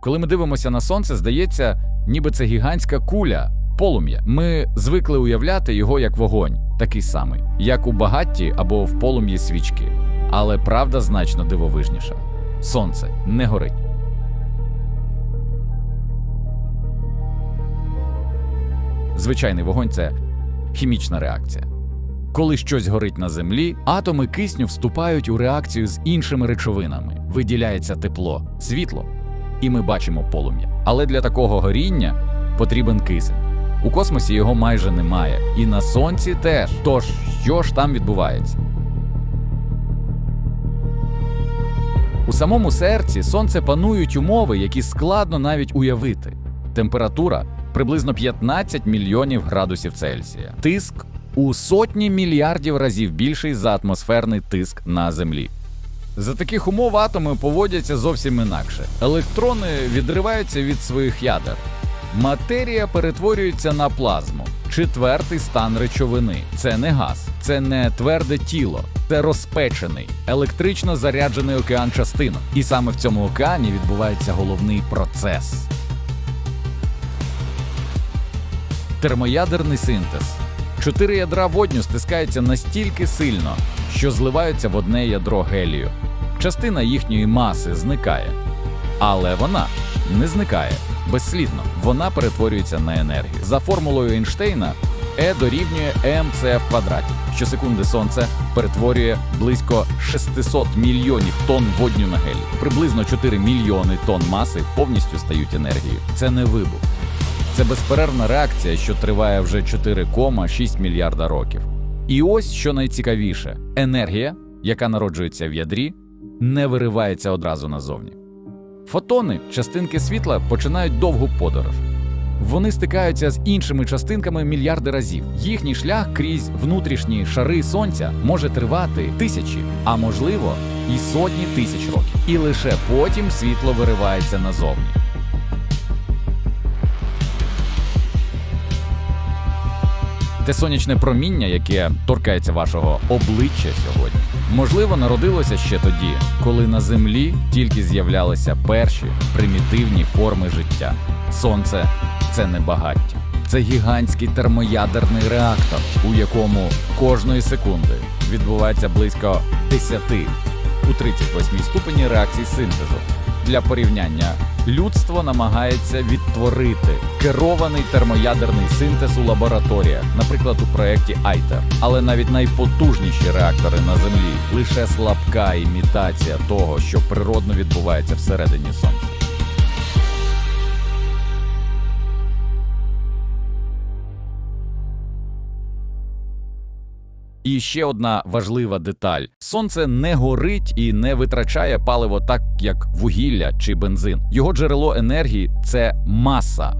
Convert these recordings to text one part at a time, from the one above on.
Коли ми дивимося на сонце, здається, ніби це гігантська куля, полум'я. Ми звикли уявляти його як вогонь, такий самий, як у багатті або в полум'ї свічки. Але правда значно дивовижніша: сонце не горить. Звичайний вогонь це хімічна реакція. Коли щось горить на землі, атоми кисню вступають у реакцію з іншими речовинами, виділяється тепло, світло, і ми бачимо полум'я. Але для такого горіння потрібен кисень. У космосі його майже немає, і на сонці теж. Тож, що ж там відбувається? У самому серці сонце панують умови, які складно навіть уявити. Температура приблизно 15 мільйонів градусів Цельсія. Тиск у сотні мільярдів разів більший за атмосферний тиск на Землі. За таких умов атоми поводяться зовсім інакше. Електрони відриваються від своїх ядер. Матерія перетворюється на плазму. Четвертий стан речовини це не газ, це не тверде тіло, це розпечений, електрично заряджений океан частинок. І саме в цьому океані відбувається головний процес. Термоядерний синтез. Чотири ядра водню стискаються настільки сильно, що зливаються в одне ядро гелію. Частина їхньої маси зникає. Але вона не зникає безслідно. Вона перетворюється на енергію. За формулою Ейнштейна E дорівнює МЦ в квадраті. Щосекунди сонце перетворює близько 600 мільйонів тонн водню на гелій. Приблизно 4 мільйони тонн маси повністю стають енергією. Це не вибух. Це безперервна реакція, що триває вже 4,6 мільярда років. І ось що найцікавіше: енергія, яка народжується в ядрі, не виривається одразу назовні. Фотони, частинки світла, починають довгу подорож. Вони стикаються з іншими частинками мільярди разів. Їхній шлях крізь внутрішні шари сонця може тривати тисячі, а можливо, і сотні тисяч років. І лише потім світло виривається назовні. Те сонячне проміння, яке торкається вашого обличчя сьогодні, можливо, народилося ще тоді, коли на землі тільки з'являлися перші примітивні форми життя. Сонце це не багаття, це гігантський термоядерний реактор, у якому кожної секунди відбувається близько 10 у 38 ступені реакцій синтезу. Для порівняння людство намагається відтворити керований термоядерний синтез у лабораторіях, наприклад, у проєкті Айтер. Але навіть найпотужніші реактори на Землі лише слабка імітація того, що природно відбувається всередині сонця. І ще одна важлива деталь: сонце не горить і не витрачає паливо так, як вугілля чи бензин. Його джерело енергії це маса.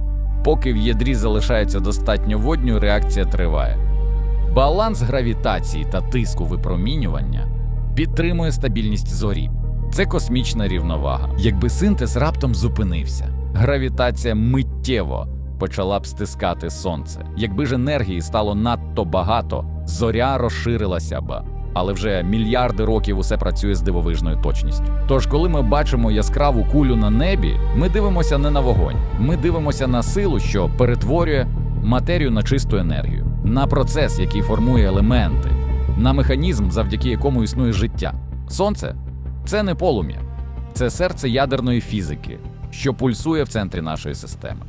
Поки в ядрі залишається достатньо водню, реакція триває. Баланс гравітації та тиску випромінювання підтримує стабільність зорі. Це космічна рівновага. Якби синтез раптом зупинився, гравітація миттєво почала б стискати сонце. Якби ж енергії стало надто багато, зоря розширилася б. Але вже мільярди років усе працює з дивовижною точністю. Тож, коли ми бачимо яскраву кулю на небі, ми дивимося не на вогонь, ми дивимося на силу, що перетворює матерію на чисту енергію, на процес, який формує елементи, на механізм, завдяки якому існує життя. Сонце це не полум'я, це серце ядерної фізики, що пульсує в центрі нашої системи.